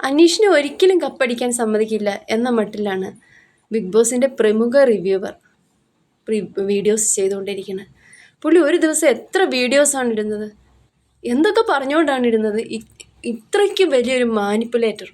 അനീഷിനെ ഒരിക്കലും കപ്പടിക്കാൻ സമ്മതിക്കില്ല എന്ന മട്ടിലാണ് ബിഗ് ബോസിന്റെ പ്രമുഖ റിവ്യൂവർ വീഡിയോസ് ചെയ്തുകൊണ്ടിരിക്കുന്നത്. പുള്ളി ഒരു ദിവസം എത്ര വീഡിയോസാണ് ഇടുന്നത്? എന്തൊക്കെ പറഞ്ഞുകൊണ്ടാണ് ഇടുന്നത്? ഇത്രയ്ക്ക് വലിയൊരു മാനിപ്പുലേറ്റർ.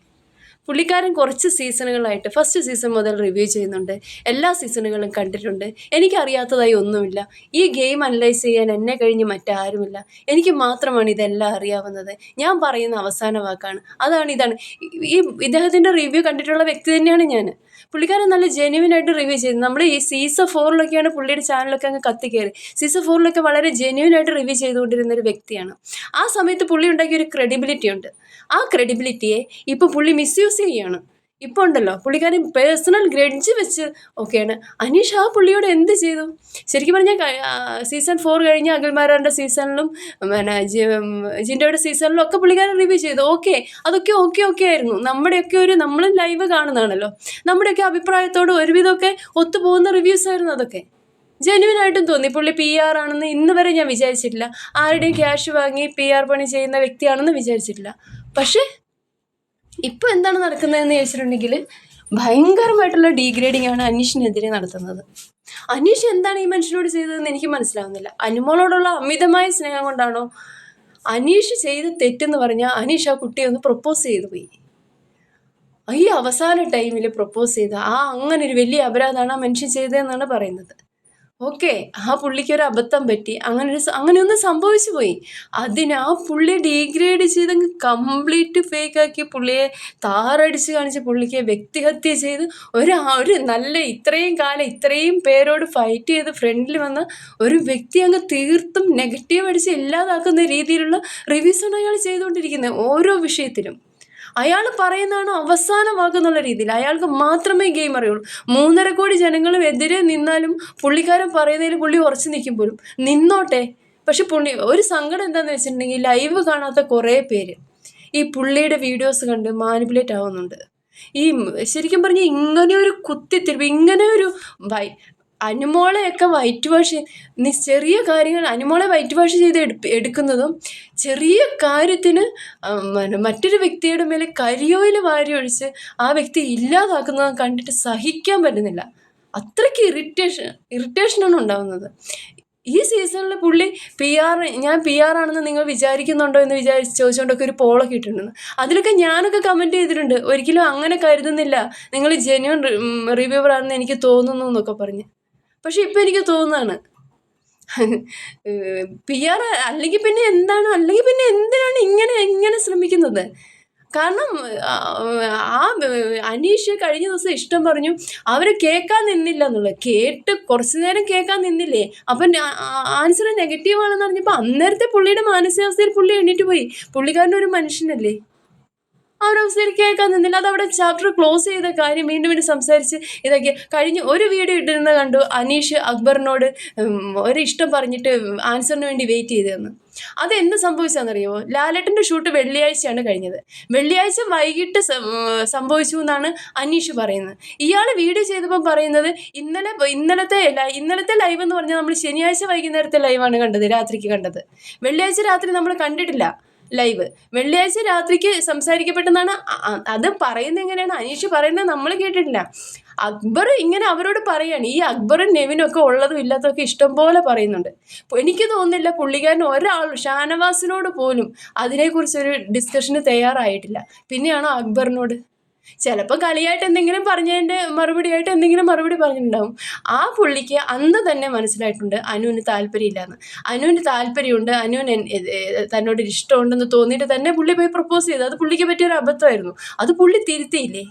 പുള്ളിക്കാരൻ കുറച്ച് സീസണുകളായിട്ട് ഫസ്റ്റ് സീസൺ മുതൽ റിവ്യൂ ചെയ്യുന്നുണ്ട്. എല്ലാ സീസണുകളും കണ്ടിട്ടുണ്ട്. എനിക്കറിയാത്തതായി ഒന്നുമില്ല. ഈ ഗെയിം അനലൈസ് ചെയ്യാൻ എന്നെ കഴിഞ്ഞ് മറ്റാരുമില്ല. എനിക്ക് മാത്രമാണ് ഇതെല്ലാം അറിയാവുന്നത്. ഞാൻ പറയുന്ന അവസാന വാക്കാണ്. അതാണ് ഇതാണ്. ഈ ഇദ്ദേഹത്തിന്റെ റിവ്യൂ കണ്ടിട്ടുള്ള വ്യക്തി തന്നെയാണ് ഞാൻ. പുള്ളിക്കാരൻ നല്ല ജെന്യുവൻ ആയിട്ട് റിവ്യൂ ചെയ്തു. നമ്മൾ ഈ സീസൺ ഫോറിലൊക്കെയാണ് പുള്ളിയുടെ ചാനലൊക്കെ അങ്ങ് കത്തിക്കയറി സീസൺ ഫോറിലൊക്കെ വളരെ ജെന്യുവൻ ആയിട്ട് റിവ്യൂ ചെയ്തുകൊണ്ടിരുന്ന ഒരു വ്യക്തിയാണ്. ആ സമയത്ത് പുള്ളി ഉണ്ടാക്കിയ ഒരു ക്രെഡിബിലിറ്റി ഉണ്ട്. ആ ക്രെഡിബിലിറ്റിയെ ഇപ്പോൾ പുള്ളി മിസ്യൂസ് ചെയ്യുകയാണ് ഇപ്പോൾ ഉണ്ടല്ലോ പുള്ളിക്കാരൻ പേഴ്സണൽ ഗ്രഡ്ജ് വെച്ച് ഓക്കെയാണ് അനീഷ് ആ പുള്ളിയോട് എന്ത് ചെയ്തു? ശരിക്കും പറഞ്ഞാൽ സീസൺ ഫോർ കഴിഞ്ഞ അഖിൽമാരാറിന്റെ സീസണിലും പിന്നെ ജിൻഡോയുടെ സീസണിലും ഒക്കെ പുള്ളിക്കാരൻ റിവ്യൂ ചെയ്തു. ഓക്കെ അതൊക്കെ ഓക്കെ ഓക്കെ ആയിരുന്നു. നമ്മുടെയൊക്കെ ഒരു നമ്മൾ ലൈവ് കാണുന്നതാണല്ലോ. നമ്മുടെയൊക്കെ അഭിപ്രായത്തോട് ഒരുവിധമൊക്കെ ഒത്തുപോകുന്ന റിവ്യൂസ് ആയിരുന്നു അതൊക്കെ. ജെന്യുവൻ ആയിട്ടും തോന്നി. പുള്ളി പി ആർ ആണെന്ന് ഇന്ന് വരെ ഞാൻ വിചാരിച്ചിട്ടില്ല. ആരുടെയും ക്യാഷ് വാങ്ങി പി ആർ പണി ചെയ്യുന്ന വ്യക്തിയാണെന്ന് വിചാരിച്ചിട്ടില്ല. പക്ഷേ ഇപ്പോൾ എന്താണ് നടക്കുന്നതെന്ന് ചോദിച്ചിട്ടുണ്ടെങ്കിൽ ഭയങ്കരമായിട്ടുള്ള ഡീഗ്രേഡിംഗ് ആണ് അനീഷിനെതിരെ നടത്തുന്നത്. അനീഷ് എന്താണ് ഈ മനുഷ്യനോട് ചെയ്തതെന്ന് എനിക്ക് മനസ്സിലാവുന്നില്ല. അനുമോളോടുള്ള അമിതമായ സ്നേഹം കൊണ്ടാണോ അനീഷ് ചെയ്ത തെറ്റെന്ന് പറഞ്ഞാൽ അനീഷ് ആ കുട്ടിയെ ഒന്ന് പ്രപ്പോസ് ചെയ്തു പോയി. ഈ അവസാന ടൈമിൽ പ്രപ്പോസ് ചെയ്ത ആ അങ്ങനെ ഒരു വലിയ അപരാധമാണ് ആ മനുഷ്യൻ ചെയ്തതെന്നാണ് പറയുന്നത്. ഓക്കെ ആ പുള്ളിക്ക് ഒരു അബദ്ധം പറ്റി. അങ്ങനെ ഒരു അങ്ങനെയൊന്നും സംഭവിച്ചു പോയി. അതിന് ആ പുള്ളിയെ ഡീഗ്രേഡ് ചെയ്ത് കംപ്ലീറ്റ് ഫേക്കാക്കി പുള്ളിയെ താറടിച്ച് കാണിച്ച് പുള്ളിക്ക് വ്യക്തിഹത്യ ചെയ്ത് ഒരു ഒരു നല്ല ഇത്രയും കാലം ഇത്രയും പേരോട് ഫൈറ്റ് ചെയ്ത് ഫ്രണ്ടിൽ വന്ന ഒരു വ്യക്തി അങ്ങ് തീർത്തും നെഗറ്റീവ് അടിച്ച് ഇല്ലാതാക്കുന്ന രീതിയിലുള്ള റിവ്യൂസാണ് അയാൾ ചെയ്തുകൊണ്ടിരിക്കുന്നത് ഓരോ വിഷയത്തിലും. അയാൾ പറയുന്നതാണ് അവസാന വാക്കെന്നുള്ള രീതിയിൽ. അയാൾക്ക് മാത്രമേ ഗെയിം അറിയുള്ളൂ. മൂന്നര കോടി ജനങ്ങളും എതിരെ നിന്നാലും പുള്ളിക്കാരൻ പറയുന്നതിൽ പുള്ളി ഉറച്ചു നിൽക്കും പോലും നിന്നോട്ടെ. പക്ഷെ പുള്ളി ഒരു സങ്കടം എന്താണെന്ന് വെച്ചിട്ടുണ്ടെങ്കിൽ ലൈവ് കാണാത്ത കുറേ പേര് ഈ പുള്ളിയുടെ വീഡിയോസ് കണ്ട് മാനിപ്പുലേറ്റ് ആവുന്നുണ്ട്. ഈ ശരിക്കും പറഞ്ഞാൽ ഇങ്ങനെ ഒരു കുത്തിത്തിരിപ്പ് ഇങ്ങനെ ഒരു വൈ അനുമോളെയൊക്കെ വൈറ്റ് വാഷ് നീ ചെറിയ കാര്യങ്ങൾ അനുമോളെ വൈറ്റ് വാഷ് ചെയ്ത് എടുക്കുന്നതും ചെറിയ കാര്യത്തിന് മറ്റൊരു വ്യക്തിയുടെ മേലെ കരിയോയിൽ വാരി ഒഴിച്ച് ആ വ്യക്തി ഇല്ലാതാക്കുന്നതും കണ്ടിട്ട് സഹിക്കാൻ പറ്റുന്നില്ല. അത്രയ്ക്ക് ഇറിറ്റേഷൻ ഇറിറ്റേഷനാണ് ഉണ്ടാകുന്നത് ഈ സീസണിൽ പുള്ളി പി ആർ ഞാൻ പി ആർ ആണെന്ന് നിങ്ങൾ വിചാരിക്കുന്നുണ്ടോ എന്ന് വിചാരിച്ച് ചോദിച്ചുകൊണ്ടൊക്കെ ഒരു പോളൊക്കെ ഇട്ടിട്ടുണ്ട്. അതിലൊക്കെ ഞാനൊക്കെ കമന്റ് ചെയ്തിട്ടുണ്ട്. ഒരിക്കലും അങ്ങനെ കരുതുന്നില്ല. നിങ്ങൾ ജെന്യൂൺ റിവ്യൂവർ ആണെന്ന് എനിക്ക് തോന്നുന്നു എന്നൊക്കെ പറഞ്ഞ്. പക്ഷെ ഇപ്പം എനിക്ക് തോന്നുന്നതാണ്. പി ആർ അല്ലെങ്കിൽ പിന്നെ എന്താണ് അല്ലെങ്കിൽ പിന്നെ എന്തിനാണ് ഇങ്ങനെ ഇങ്ങനെ ശ്രമിക്കുന്നത്? കാരണം ആ, ആ അനീഷ് കഴിഞ്ഞ ദിവസം ഇഷ്ടം പറഞ്ഞു അവർ കേൾക്കാൻ നിന്നില്ല എന്നുള്ളത്. കേട്ട് കുറച്ച് നേരം കേൾക്കാൻ നിന്നില്ലേ? അപ്പം ആൻസർ നെഗറ്റീവ് ആണെന്ന് പറഞ്ഞപ്പോൾ അന്നേരത്തെ പുള്ളിയുടെ മാനസികാവസ്ഥയിൽ പുള്ളി എണീറ്റ് പോയി. പുള്ളിക്കാരന്റെ ഒരു മനുഷ്യനല്ലേ? കേൾക്കാൻ നിന്നില്ല അത് അവിടെ ചാപ്റ്റർ ക്ലോസ് ചെയ്ത കാര്യം വീണ്ടും വീണ്ടും സംസാരിച്ച് ഇതൊക്കെ കഴിഞ്ഞ് ഒരു വീഡിയോ ഇട്ടിരുന്ന കണ്ടു അനീഷ് അക്ബറിനോട് ഒരു ഇഷ്ടം പറഞ്ഞിട്ട് ആൻസറിന് വേണ്ടി വെയിറ്റ് ചെയ്തതെന്ന്. അത് എന്ത് സംഭവിച്ചതെന്നറിയോ ലാലേട്ടന്റെ ഷൂട്ട് വെള്ളിയാഴ്ചയാണ് കഴിഞ്ഞത്. വെള്ളിയാഴ്ച വൈകിട്ട് സംഭവിച്ചു എന്നാണ് അനീഷ് പറയുന്നത്. ഇയാൾ വീഡിയോ ചെയ്തപ്പോൾ പറയുന്നത് ഇന്നലെ ഇന്നലത്തെ ഇന്നലത്തെ ലൈവ് എന്ന് പറഞ്ഞാൽ നമ്മൾ ശനിയാഴ്ച വൈകുന്നേരത്തെ ലൈവാണ് കണ്ടത് രാത്രിക്ക് കണ്ടത്. വെള്ളിയാഴ്ച രാത്രി നമ്മൾ കണ്ടിട്ടില്ല. ലൈവ്. വെള്ളിയാഴ്ച രാത്രിക്ക് സംസാരിക്കപ്പെട്ടെന്നാണ് അത് പറയുന്നത് എങ്ങനെയാണ്? അനീഷ് പറയുന്നത് നമ്മൾ കേട്ടിട്ടില്ല. അക്ബർ ഇങ്ങനെ അവരോട് പറയാണ്. ഈ അക്ബറും നെവിനും ഒക്കെ ഉള്ളതും ഇല്ലാത്തതൊക്കെ ഇഷ്ടം പോലെ പറയുന്നുണ്ട്. എനിക്ക് തോന്നുന്നില്ല പുള്ളിക്കാരൻ ഒരാൾ ഷാനവാസിനോട് പോലും അതിനെക്കുറിച്ചൊരു ഡിസ്കഷന് തയ്യാറായിട്ടില്ല. പിന്നെയാണോ അക്ബറിനോട്? ചിലപ്പോൾ കളിയായിട്ട് എന്തെങ്കിലും പറഞ്ഞതിന്റെ മറുപടിയായിട്ട് എന്തെങ്കിലും മറുപടി പറഞ്ഞിട്ടുണ്ടാവും. ആ പുള്ളിക്ക് അന്ന് തന്നെ മനസ്സിലായിട്ടുണ്ട് അനുവിന് താല്പര്യമില്ലാന്ന്. അനുവിന് താല്പര്യമുണ്ട് അനുവിന് തന്നോട് ഇഷ്ടമുണ്ടെന്ന് തോന്നിയിട്ട് തന്നെ പുള്ളി പോയി പ്രപ്പോസ് ചെയ്തു. അത് പുള്ളിക്ക് പറ്റിയൊരു അബദ്ധമായിരുന്നു. അത് പുള്ളി തിരുത്തിയില്ലേ?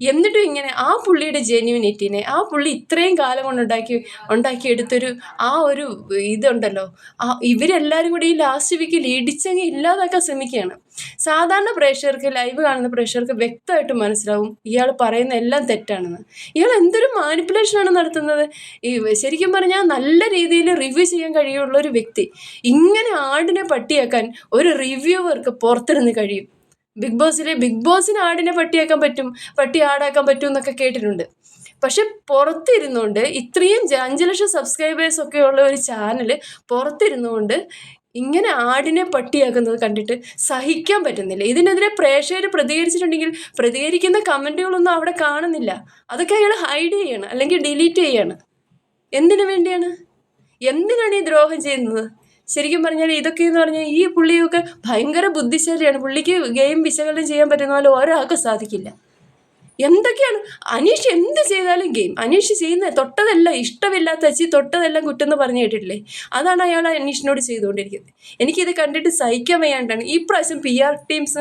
എന്നിട്ടും ഇങ്ങനെ ആ പുള്ളിയുടെ ജെന്യൂനിറ്റിനെ ആ പുള്ളി ഇത്രയും കാലം കൊണ്ട് ഉണ്ടാക്കി ഉണ്ടാക്കിയെടുത്തൊരു ആ ഒരു ഇതുണ്ടല്ലോ. ആ ഇവരെല്ലാവരും കൂടി ഈ ലാസ്റ്റ് വീക്കിൽ ഇടിച്ചങ്ങ് ഇല്ലാതാക്കാൻ ശ്രമിക്കുകയാണ്. സാധാരണ പ്രേക്ഷകർക്ക് ലൈവ് കാണുന്ന പ്രേക്ഷകർക്ക് വ്യക്തമായിട്ട് മനസ്സിലാവും ഇയാൾ പറയുന്ന എല്ലാം തെറ്റാണെന്ന്. ഇയാൾ എന്തൊരു മാനിപ്പുലേഷനാണ് നടത്തുന്നത്? ഈ ശരിക്കും പറഞ്ഞാൽ നല്ല രീതിയിൽ റിവ്യൂ ചെയ്യാൻ കഴിയുള്ള ഒരു വ്യക്തി. ഇങ്ങനെ ആടിനെ പട്ടിയാക്കാൻ ഒരു റിവ്യൂവർക്ക് പുറത്തിരുന്ന് കഴിയും. ബിഗ് ബോസിലെ ബിഗ് ബോസിന് ആടിനെ പട്ടിയാക്കാൻ പറ്റും പട്ടി ആടാക്കാൻ പറ്റും എന്നൊക്കെ കേട്ടിട്ടുണ്ട്. പക്ഷെ പുറത്തിരുന്നുകൊണ്ട് ഇത്രയും അഞ്ച് ലക്ഷം സബ്സ്ക്രൈബേഴ്സ് ഒക്കെ ഉള്ള ഒരു ചാനൽ പുറത്തിരുന്നുകൊണ്ട് ഇങ്ങനെ ആടിനെ പട്ടിയാക്കുന്നത് കണ്ടിട്ട് സഹിക്കാൻ പറ്റുന്നില്ല. ഇതിനെതിരെ പ്രേക്ഷകർ പ്രതികരിച്ചിട്ടുണ്ടെങ്കിൽ പ്രതികരിക്കുന്ന കമന്റുകളൊന്നും അവിടെ കാണുന്നില്ല. അതൊക്കെ അയാൾ ഹൈഡ് ചെയ്യണം അല്ലെങ്കിൽ ഡിലീറ്റ് ചെയ്യണം. എന്തിനു വേണ്ടിയാണ്? എന്തിനാണ് ഈ ദ്രോഹം ചെയ്യുന്നത്? ശരിക്കും പറഞ്ഞാൽ ഇതൊക്കെ എന്ന് പറഞ്ഞാൽ ഈ പുള്ളിയൊക്കെ ഭയങ്കര ബുദ്ധിശാലിയാണ്. പുള്ളിക്ക് ഗെയിം വിശകലനം ചെയ്യാൻ പറ്റുന്ന പോലെ ഒരാൾക്ക് സാധിക്കില്ല. എന്തൊക്കെയാണ്? അനീഷ് എന്ത് ചെയ്താലും ഗെയിം അനീഷ് ചെയ്യുന്ന തൊട്ടതെല്ലാം ഇഷ്ടമില്ലാത്ത അച്ചി തൊട്ടതെല്ലാം കുറ്റെന്ന് പറഞ്ഞു കേട്ടിട്ടില്ലേ? അതാണ് അയാൾ അനീഷിനോട് ചെയ്തുകൊണ്ടിരിക്കുന്നത്. എനിക്കിത് കണ്ടിട്ട് സഹിക്കാൻ വയ്യാണ്ടാണ്. ഈ പ്രാവശ്യം പി ആർ ടീംസ്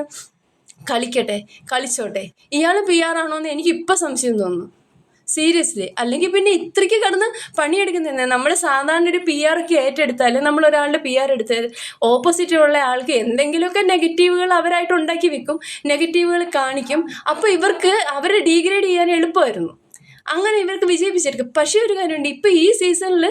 കളിക്കട്ടെ കളിച്ചോട്ടെ. ഇയാൾ പി ആർ ആണോ എന്ന് എനിക്ക് ഇപ്പം സംശയം തോന്നുന്നു. സീരിയസ്ലി. അല്ലെങ്കിൽ പിന്നെ ഇത്രയ്ക്ക് കടന്ന് പണിയെടുക്കുന്നതന്നെ നമ്മൾ സാധാരണ ഒരു പി ആർ ഒക്കെ ഏറ്റെടുത്താൽ നമ്മൾ ഒരാളുടെ പി ആർ എടുത്താൽ ഓപ്പോസിറ്റുള്ള ആൾക്ക് എന്തെങ്കിലുമൊക്കെ നെഗറ്റീവുകൾ അവരായിട്ട് ഉണ്ടാക്കി വെക്കും. നെഗറ്റീവുകൾ കാണിക്കും. അപ്പോൾ ഇവർക്ക് അവരെ ഡീഗ്രേഡ് ചെയ്യാൻ എളുപ്പമായിരുന്നു. അങ്ങനെ ഇവർക്ക് വിജയിപ്പിച്ചെടുക്കും. പക്ഷേ ഒരു കാര്യമുണ്ട്. ഇപ്പോൾ ഈ സീസണിൽ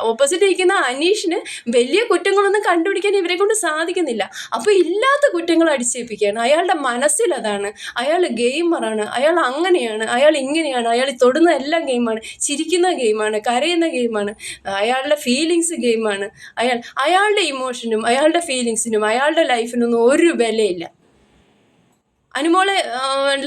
ഓപ്പോസിറ്റ് ഇരിക്കുന്ന അനീഷിന് വലിയ കുറ്റങ്ങളൊന്നും കണ്ടുപിടിക്കാൻ ഇവരെ കൊണ്ട് സാധിക്കുന്നില്ല. അപ്പോൾ ഇല്ലാത്ത കുറ്റങ്ങൾ അടിച്ചേൽപ്പിക്കുകയാണ്. അയാളുടെ മനസ്സിൽ അതാണ്. അയാൾ ഗെയിമറാണ് അയാൾ അങ്ങനെയാണ്. അയാൾ ഇങ്ങനെയാണ്. അയാൾ തൊടുന്ന എല്ലാം ഗെയിമാണ് ചിരിക്കുന്ന ഗെയിമാണ് കരയുന്ന ഗെയിമാണ് അയാളുടെ ഫീലിങ്സ് ഗെയിമാണ് അയാൾ അയാളുടെ ഇമോഷനും അയാളുടെ ഫീലിങ്സിനും അയാളുടെ ലൈഫിനൊന്നും ഒരു വിലയില്ല. അനുമോളെ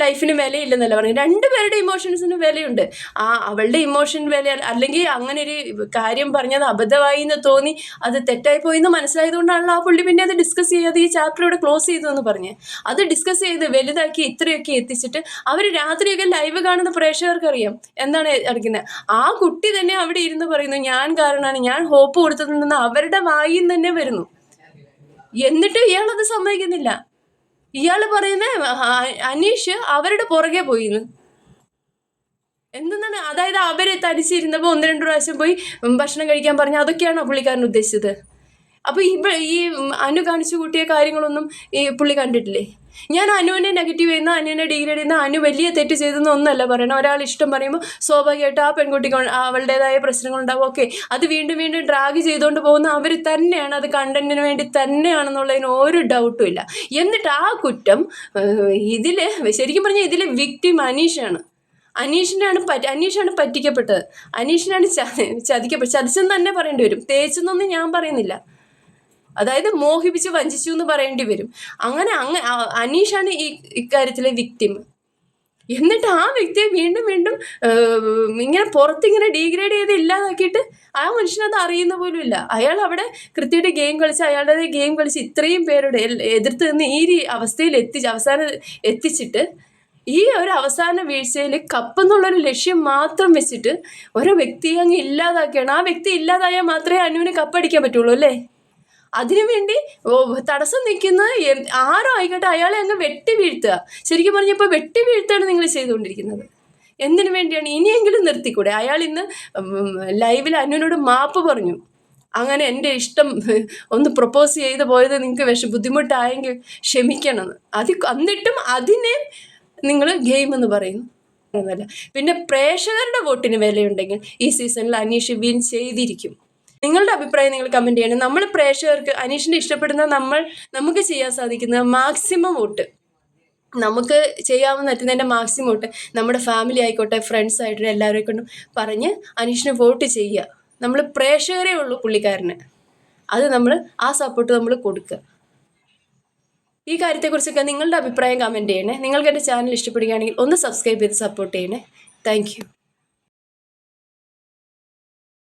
ലൈഫിന് വിലയില്ലെന്നല്ല പറഞ്ഞു രണ്ടുപേരുടെ ഇമോഷൻസിന് വിലയുണ്ട്. ആ അവളുടെ ഇമോഷൻ വില അല്ലെങ്കിൽ അങ്ങനെ ഒരു കാര്യം പറഞ്ഞത് അബദ്ധമായി എന്ന് തോന്നി അത് തെറ്റായി പോയി എന്ന് മനസ്സിലായതുകൊണ്ടാണല്ലോ ആ പുള്ളി പിന്നെ അത് ഡിസ്കസ് ചെയ്യാതെ ഈ ചാപ്റ്റർ ഇവിടെ ക്ലോസ് ചെയ്തു എന്ന് പറഞ്ഞ്. അത് ഡിസ്കസ് ചെയ്ത് വലുതാക്കി ഇത്രയൊക്കെ എത്തിച്ചിട്ട് അവർ രാത്രിയൊക്കെ ലൈവ് കാണുന്ന പ്രേക്ഷകർക്ക് അറിയാം എന്താണ് അടിക്കുന്നത് ആ കുട്ടി തന്നെ അവിടെ ഇരുന്ന് പറയുന്നു ഞാൻ കാരണമാണ് ഞാൻ ഹോപ്പ് കൊടുത്തിട്ടുണ്ടെന്ന് അവരുടെ വായിൽ തന്നെ വരുന്നു. എന്നിട്ടും ഇയാളത് സമ്മതിക്കുന്നില്ല. ഇയാൾ പറയുന്ന അനീഷ് അവരുടെ പുറകെ പോയിന്ന്. എന്തെന്നാണ്? അതായത് അവർ തരിച്ചിരുന്നപ്പോൾ ഒന്ന് രണ്ട് പ്രാവശ്യം പോയി ഭക്ഷണം കഴിക്കാൻ പറഞ്ഞു അതൊക്കെയാണോ പുള്ളിക്കാരൻ ഉദ്ദേശിച്ചത്? അപ്പോൾ ഈ ഈ അനു കാണിച്ചു കൂട്ടിയ കാര്യങ്ങളൊന്നും ഈ പുള്ളി കണ്ടിട്ടില്ലേ? ഞാൻ അനുവിനെ നെഗറ്റീവ് ചെയ്യുന്ന അനുവിനെ ഡിഗ്രേഡ് ചെയ്യുന്ന അനു വലിയ തെറ്റ് ചെയ്തെന്ന് ഒന്നല്ല പറയണം. ഒരാൾ ഇഷ്ടം പറയുമ്പോൾ സ്വാഭാവികമായിട്ട് ആ പെൺകുട്ടിക്ക് അവളുടേതായ പ്രശ്നങ്ങളുണ്ടാവും ഓക്കെ അത് വീണ്ടും വീണ്ടും ഡ്രാഗ് ചെയ്തുകൊണ്ട് പോകുന്ന അവർ തന്നെയാണ്. അത് കണ്ടന്റിന് വേണ്ടി തന്നെയാണെന്നുള്ളതിന് ഒരു ഡൗട്ടും ഇല്ല. എന്നിട്ട് ആ കുറ്റം ഇതിൽ ശരിക്കും പറഞ്ഞാൽ ഇതിൽ വിക്ടിം അനീഷാണ്. അനീഷിനാണ് പറ്റി അനീഷാണ് പറ്റിക്കപ്പെട്ടത്. അനീഷിനാണ് ചതിക്കപ്പെട്ടത് ചതിച്ചെന്ന് തന്നെ പറയേണ്ടി വരും. തേച്ചെന്നൊന്നും ഞാൻ പറയുന്നില്ല. അതായത് മോഹിപ്പിച്ച് വഞ്ചിച്ചു എന്ന് പറയേണ്ടി വരും. അങ്ങനെ അങ്ങ അനീഷാണ് ഈ ഇക്കാര്യത്തിലെ വിക്ടിം എന്നിട്ട് ആ വ്യക്തിയെ വീണ്ടും വീണ്ടും ഇങ്ങനെ പുറത്തിങ്ങനെ ഡീഗ്രേഡ് ചെയ്ത് ഇല്ലാതാക്കിയിട്ട് ആ മനുഷ്യനത് അറിയുന്ന പോലും ഇല്ല അയാൾ അവിടെ കൃത്യമായിട്ട് ഗെയിം കളിച്ച് അയാളുടെ ഗെയിം കളിച്ച് ഇത്രയും പേരുടെ എതിർത്ത് നിന്ന് ഈ അവസ്ഥയിൽ എത്തിച്ച് അവസാനം എത്തിച്ചിട്ട് ഈ ഒരു അവസാന വീഴ്ചയിൽ കപ്പ് എന്നുള്ളൊരു ലക്ഷ്യം മാത്രം വെച്ചിട്ട് ഒരു വ്യക്തിയെ അങ്ങ് ഇല്ലാതാക്കുകയാണ് ആ വ്യക്തി ഇല്ലാതായാൽ മാത്രമേ അനുവിന് കപ്പടിക്കാൻ പറ്റുള്ളൂ അല്ലേ? അതിനുവേണ്ടി തടസ്സം നിൽക്കുന്ന ആരോ ആയിക്കോട്ടെ അയാളെ അങ്ങ് വെട്ടി വീഴ്ത്തുക. ശരിക്കും പറഞ്ഞപ്പോൾ വെട്ടി വീഴ്ത്താണ് നിങ്ങൾ ചെയ്തുകൊണ്ടിരിക്കുന്നത്. എന്തിനു വേണ്ടിയാണ്? ഇനിയെങ്കിലും നിർത്തിക്കൂടെ? അയാൾ ഇന്ന് ലൈവിൽ അനുവിനോട് മാപ്പ് പറഞ്ഞു. അങ്ങനെ എന്റെ ഇഷ്ടം ഒന്ന് പ്രപ്പോസ് ചെയ്ത് പോയത് നിങ്ങൾക്ക് വിഷം ബുദ്ധിമുട്ടായെങ്കിൽ ക്ഷമിക്കണം. അത് എന്നിട്ടും അതിനെ നിങ്ങൾ ഗെയിം എന്ന് പറയുന്നു. പിന്നെ പ്രേക്ഷകരുടെ വോട്ടിന് വിലയുണ്ടെങ്കിൽ ഈ സീസണിൽ അനീഷ് വിൻ ചെയ്തിരിക്കും. നിങ്ങളുടെ അഭിപ്രായം നിങ്ങൾ കമന്റ് ചെയ്യണം. നമ്മൾ പ്രേക്ഷകർക്ക് അനീഷിന്റെ ഇഷ്ടപ്പെടുന്ന നമ്മൾ നമുക്ക് ചെയ്യാൻ സാധിക്കുന്ന മാക്സിമം വോട്ട്. നമുക്ക് ചെയ്യാവുന്ന പറ്റുന്നതിന്റെ മാക്സിമം വോട്ട് നമ്മുടെ ഫാമിലി ആയിക്കോട്ടെ ഫ്രണ്ട്സ് ആയിക്കോട്ടെ എല്ലാവരെ കൊണ്ടും പറഞ്ഞ് അനീഷിന് വോട്ട് ചെയ്യുക. നമ്മൾ പ്രേക്ഷകരേ ഉള്ളൂ പുള്ളിക്കാരന്. അത് നമ്മൾ ആ സപ്പോർട്ട് നമ്മൾ കൊടുക്കുക. ഈ കാര്യത്തെക്കുറിച്ചൊക്കെ നിങ്ങളുടെ അഭിപ്രായം കമന്റ് ചെയ്യണേ. നിങ്ങൾക്ക് എന്റെ ചാനൽ ഇഷ്ടപ്പെടുകയാണെങ്കിൽ ഒന്ന് സബ്സ്ക്രൈബ് ചെയ്ത് സപ്പോർട്ട് ചെയ്യണേ. താങ്ക്